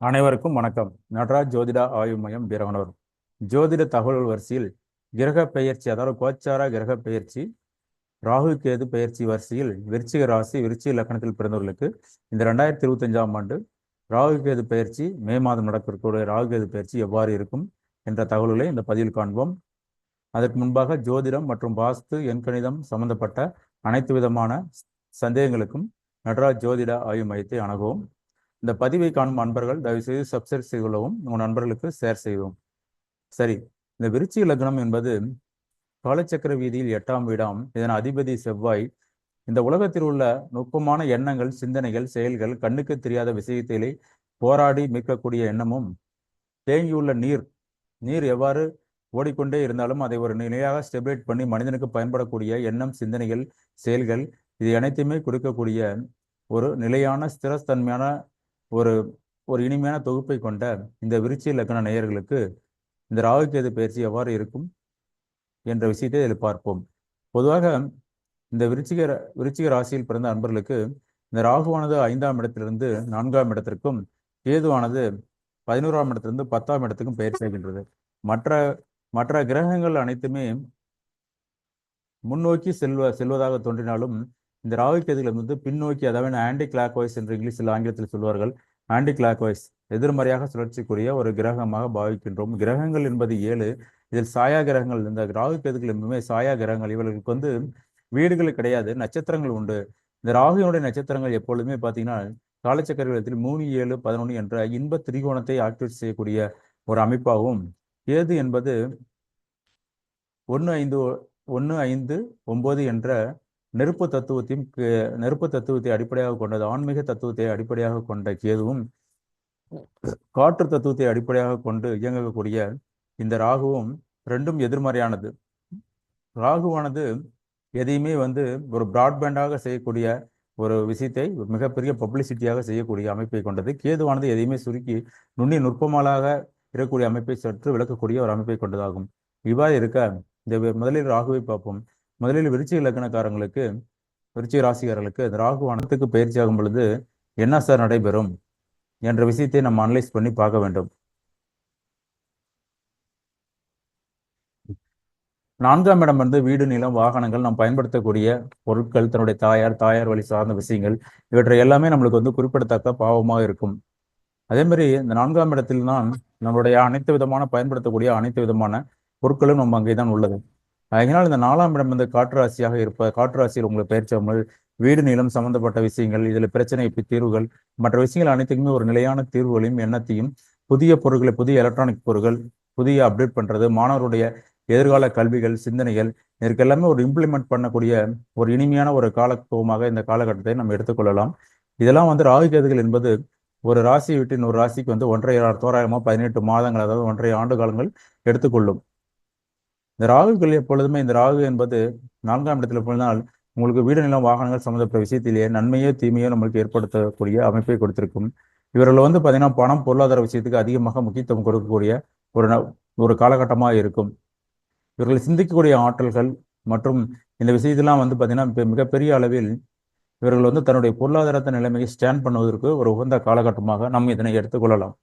அனைவருக்கும் வணக்கம். நடராஜ் ஜோதிடா ஆய்வு மையம் வீரவனூர். ஜோதிட தகவல் வரிசையில் கிரக பெயர்ச்சி அதாவது கோச்சார கிரக பெயர்ச்சி ராகு கேது பெயர்ச்சி வரிசையில் விருச்சிக ராசி விருச்சிக லக்கணத்தில் பிறந்தவர்களுக்கு இந்த ரெண்டாயிரத்தி இருபத்தஞ்சாம் ஆண்டு ராகு கேது பெயர்ச்சி மே மாதம் நடக்கக்கூடிய ராகு கேது பெயர்ச்சி எவ்வாறு இருக்கும் என்ற தகவல்களை இந்த பதிவில் காண்போம். அதற்கு முன்பாக ஜோதிடம் மற்றும் வாஸ்து எண்கணிதம் சம்பந்தப்பட்ட அனைத்து விதமான சந்தேகங்களுக்கும் நடராஜ் ஜோதிட ஆய்வு மையத்தை அணுகவும். இந்த பதிவை காணும் அன்பர்கள் தயவுசெய்து சப்ஸ்கிரைப் செய்து கொள்ளவும். உங்கள் நண்பர்களுக்கு ஷேர் செய்வோம் சரி இந்த விருச்சி லக்னம் என்பது காலச்சக்கர வீதியில் எட்டாம் வீடாம். இதன் அதிபதி செவ்வாய். இந்த உலகத்தில் உள்ள நுட்பமான எண்ணங்கள் சிந்தனைகள் செயல்கள் கண்ணுக்கு தெரியாத விஷயத்திலே போராடி மீட்கக்கூடிய எண்ணமும் தேங்கியுள்ள நீர். நீர் எவ்வாறு ஓடிக்கொண்டே இருந்தாலும் அதை ஒரு நிலையாக ஸ்டெபிலேட் பண்ணி மனிதனுக்கு பயன்படக்கூடிய எண்ணம் சிந்தனைகள் செயல்கள் இது அனைத்தையுமே கொடுக்கக்கூடிய ஒரு நிலையான ஸ்திரத்தன்மையான ஒரு ஒரு இனிமையான தொகுப்பை கொண்ட இந்த விருச்சி லக்கண நேயர்களுக்கு இந்த ராகுகேது பயிற்சி எவ்வாறு இருக்கும் என்ற விஷயத்தை இதில் பார்ப்போம் பொதுவாக இந்த விருச்சிக விருச்சிக ராசியில் பிறந்த அன்பர்களுக்கு இந்த ராகுவானது ஐந்தாம் இடத்திலிருந்து நான்காம் இடத்திற்கும் கேதுவானது பதினோராம் இடத்திலிருந்து பத்தாம் இடத்துக்கும் பெயர் செய்கின்றது. மற்ற மற்ற கிரகங்கள் அனைத்துமே முன்னோக்கி செல்வ செல்வதாக தோன்றினாலும் இந்த ராகு கேதுகள் வந்து பின்னோக்கி அதாவது ஆன்டி கிளாக் வைஸ் என்று இங்கிலீஷில் ஆங்கிலத்தில் சொல்வார்கள். ஆன்டி கிளாக் வைஸ் எதிர்மறையாக சுழற்சிக்குரிய ஒரு கிரகமாக பாவிக்கின்றோம். கிரகங்கள் என்பது ஏழு. இதில் சாயா கிரகங்கள் இந்த ராகு கேதுகள் எப்பவுமே சாயா கிரகங்கள். இவர்களுக்கு வந்து வீடுகள் கிடையாது நட்சத்திரங்கள் உண்டு. இந்த ராகுனுடைய நட்சத்திரங்கள் எப்பொழுதுமே பார்த்தீங்கன்னா காலச்சக்கரத்தில் மூணு ஏழு பதினொன்று என்ற இன்ப திரிகோணத்தை ஆக்டிவேட் செய்யக்கூடிய ஒரு அமைப்பாகவும் கேது என்பது ஒன்று ஐந்து ஒன்று ஐந்து ஒன்பது என்ற நெருப்பு தத்துவத்தையும் நெருப்பு தத்துவத்தை அடிப்படையாக கொண்டது ஆன்மீக தத்துவத்தை அடிப்படையாக கொண்ட கேதுவும் காற்று தத்துவத்தை அடிப்படையாக கொண்டு இயங்கக்கூடிய இந்த ராகுவும் ரெண்டும் எதிர்மறையானது. ராகுவானது எதையுமே வந்து ஒரு பிராட்பேண்டாக செய்யக்கூடிய ஒரு விஷயத்தை மிகப்பெரிய பப்ளிசிட்டியாக செய்யக்கூடிய அமைப்பை கொண்டது. கேதுவானது எதையுமே சுருக்கி நுண்ணி நுட்பமாலாக இருக்கக்கூடிய அமைப்பை சற்று விளக்கக்கூடிய ஒரு அமைப்பை கொண்டதாகும். இவ்வாறு இருக்க இந்த முதலில் ராகுவை பார்ப்போம். முதலில் விருச்சிக இலக்கணக்காரங்களுக்கு விருச்சிக ராசிக்காரர்களுக்கு அந்த ராகு வனத்துக்கு பயிற்சி ஆகும் பொழுது என்ன சார் நடைபெறும் என்ற விஷயத்தை நம்ம அனலைஸ் பண்ணி பார்க்க வேண்டும். நான்காம் இடம் வந்து வீடு நிலம் வாகனங்கள் நாம் பயன்படுத்தக்கூடிய பொருட்கள் தன்னுடைய தாயார் தாயார் வழி சார்ந்த விஷயங்கள் இவற்றை எல்லாமே நம்மளுக்கு வந்து குறிப்பிடத்தக்க பாவமாக இருக்கும். அதே மாதிரி இந்த நான்காம் இடத்தில் தான் நம்மளுடைய அனைத்து விதமான பயன்படுத்தக்கூடிய அனைத்து விதமான பொருட்களும் நம்ம அங்கே தான் உள்ளது. அதனால் இந்த நாலாம் இடம் வந்து காற்று ராசியாக இருப்ப காற்று ராசியில் உங்களை பயிற்சாமல் வீடு நிலம் சம்பந்தப்பட்ட விஷயங்கள் இதில் பிரச்சனை தீர்வுகள் மற்ற விஷயங்கள் அனைத்துக்குமே ஒரு நிலையான தீர்வுகளையும் எண்ணத்தையும் புதிய பொருட்களை புதிய எலக்ட்ரானிக் பொருட்கள் புதிய அப்டேட் பண்ணுறது மாணவருடைய எதிர்கால கல்விகள் சிந்தனைகள் இதற்கு எல்லாமே ஒரு இம்ப்ளிமெண்ட் பண்ணக்கூடிய ஒரு இனிமையான ஒரு காலத்துவமாக இந்த காலகட்டத்தை நம்ம எடுத்துக்கொள்ளலாம். இதெல்லாம் வந்து ராகு கேதுகள் என்பது ஒரு ராசி விட்டு இன்னொரு ராசிக்கு வந்து ஒன்றரை தோராயமாக பதினெட்டு மாதங்கள் அதாவது ஒன்றரை ஆண்டு காலங்கள் எடுத்துக்கொள்ளும். இந்த ராகுகள் எப்பொழுதுமே இந்த ராகு என்பது நான்காம் இடத்துல போனால் உங்களுக்கு வீடு நிலம் வாகனங்கள் சம்மந்தப்பட்ட விஷயத்திலேயே நன்மையோ தீமையோ நம்மளுக்கு ஏற்படுத்தக்கூடிய அமைப்பை கொடுத்திருக்கும். இவர்கள் வந்து பார்த்தீங்கன்னா பணம் பொருளாதார விஷயத்துக்கு அதிகமாக முக்கியத்துவம் கொடுக்கக்கூடிய ஒரு ஒரு காலகட்டமாக இருக்கும். இவர்கள் சிந்திக்கக்கூடிய ஆற்றல்கள் மற்றும் இந்த விஷயத்தெல்லாம் வந்து பார்த்தீங்கன்னா மிகப்பெரிய அளவில் இவர்கள் வந்து தன்னுடைய பொருளாதாரத்தை நிலைமையை ஸ்டாண்ட் பண்ணுவதற்கு ஒரு உகந்த காலகட்டமாக நாம் இதனை எடுத்துக்கொள்ளலாம்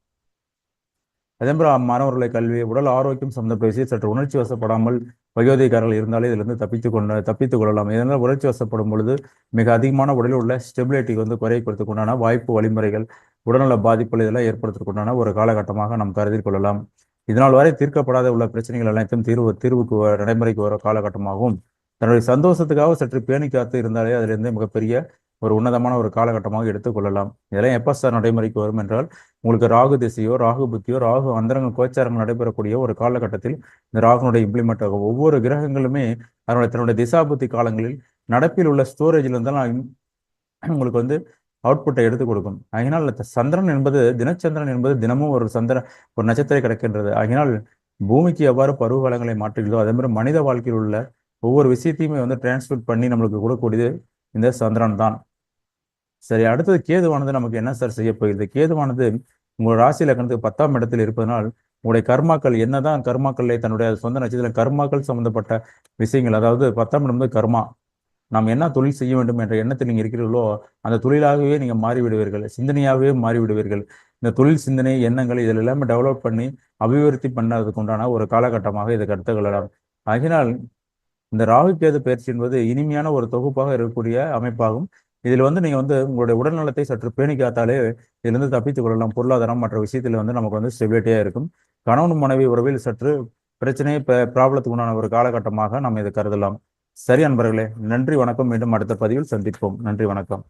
அதேபோல் மாணவர்களை கல்வி உடல் ஆரோக்கியம் சம்பந்தப்பட்ட விஷயம் சற்று உணர்ச்சி வசப்படாமல் வயோதிகாரர்கள் இருந்தாலே இதிலிருந்து தப்பித்து கொண்டு தப்பித்துக் கொள்ளலாம். இதனால் உணர்ச்சி வசப்படும் பொழுது மிக அதிகமான உடலில் உள்ள ஸ்டெபிலிட்டிக்கு வந்து குறைப்படுத்திக் வாய்ப்பு வழிமுறைகள் உடல்நல பாதிப்புகள் இதெல்லாம் ஏற்படுத்திக் ஒரு காலகட்டமாக நாம் கருதி கொள்ளலாம். இதனால் வரை தீர்க்கப்படாத உள்ள பிரச்சனைகள் அனைத்தும் தீர்வு தீர்வுக்கு நடைமுறைக்கு வர காலகட்டமாகவும் தன்னுடைய சந்தோஷத்துக்காக சற்று பேணி காத்து இருந்தாலே அதிலிருந்து மிகப்பெரிய ஒரு உன்னதமான ஒரு காலகட்டமாக எடுத்துக்கொள்ளலாம். இதெல்லாம் எப்போ சார் நடைமுறைக்கு வரும் என்றால் உங்களுக்கு ராகு திசையோ ராகு புத்தியோ ராகு அந்தரங்க கோச்சாரங்கள் நடைபெறக்கூடிய ஒரு காலகட்டத்தில் இந்த ராகுனுடைய இம்ப்ளிமெண்ட் ஆகும். ஒவ்வொரு கிரகங்களுமே அதனுடைய தன்னுடைய திசாபுத்தி காலங்களில் நடப்பில் உள்ள ஸ்டோரேஜில் இருந்தால் உங்களுக்கு வந்து அவுட்புட்டை எடுத்து கொடுக்கும். அதனால் சந்திரன் என்பது தினச்சந்திரன் என்பது தினமும் ஒரு சந்திர ஒரு நட்சத்திரம் கிடைக்கின்றது. அதனால் பூமிக்கு எவ்வாறு பருவகாலங்களை மாற்றுகிறதோ அதே மாதிரி மனித வாழ்க்கையில் உள்ள ஒவ்வொரு விஷயத்தையுமே வந்து டிரான்ஸ்மிட் பண்ணி நம்மளுக்கு கொடுக்கக்கூடியது இந்த சந்திரன் தான். சரி அடுத்தது கேதுவானது நமக்கு என்ன சார் செய்ய போகிறது? கேதுவானது உங்கள் ராசி லக்கணத்துக்கு பத்தாம் இடத்தில் இருப்பதனால் உங்களுடைய கர்மாக்கள் என்னதான் கர்மாக்களை தன்னுடைய சொந்த நட்சத்திரம் கர்மாக்கள் சம்பந்தப்பட்ட விஷயங்கள் அதாவது பத்தாம் இடம் வந்து கர்மா நாம் என்ன தொழில் செய்ய வேண்டும் என்ற எண்ணத்தில் நீங்கள் இருக்கிறீர்களோ அந்த தொழிலாகவே நீங்கள் மாறிவிடுவீர்கள் சிந்தனையாகவே மாறிவிடுவீர்கள். இந்த தொழில் சிந்தனை எண்ணங்கள் இதில் எல்லாமே டெவலப் பண்ணி அபிவிருத்தி பண்ணதுக்கு உண்டான ஒரு காலகட்டமாக இதை கருத்து கொள்ளலாம். ஆகினால் இந்த ராகு கேது பயிற்சி என்பது இனிமையான ஒரு தொகுப்பாக இருக்கக்கூடிய அமைப்பாகும். இதில் வந்து நீங்கள் வந்து உங்களுடைய உடல்நலத்தை சற்று பேணி காத்தாலே இதிலிருந்து தப்பித்துக் கொள்ளலாம். பொருளாதாரம் மற்ற விஷயத்தில் வந்து நமக்கு வந்து ஸ்டெபிலிட்டியாக இருக்கும். கணவன் மனைவி உறவில் சற்று பிரச்சனை ப்ராப்ளத்துக்கு உண்டான ஒரு காலகட்டமாக நாம் இதை கருதலாம். சரி அன்பர்களே நன்றி வணக்கம். மீண்டும் அடுத்த பதிவில் சந்திப்போம். நன்றி வணக்கம்.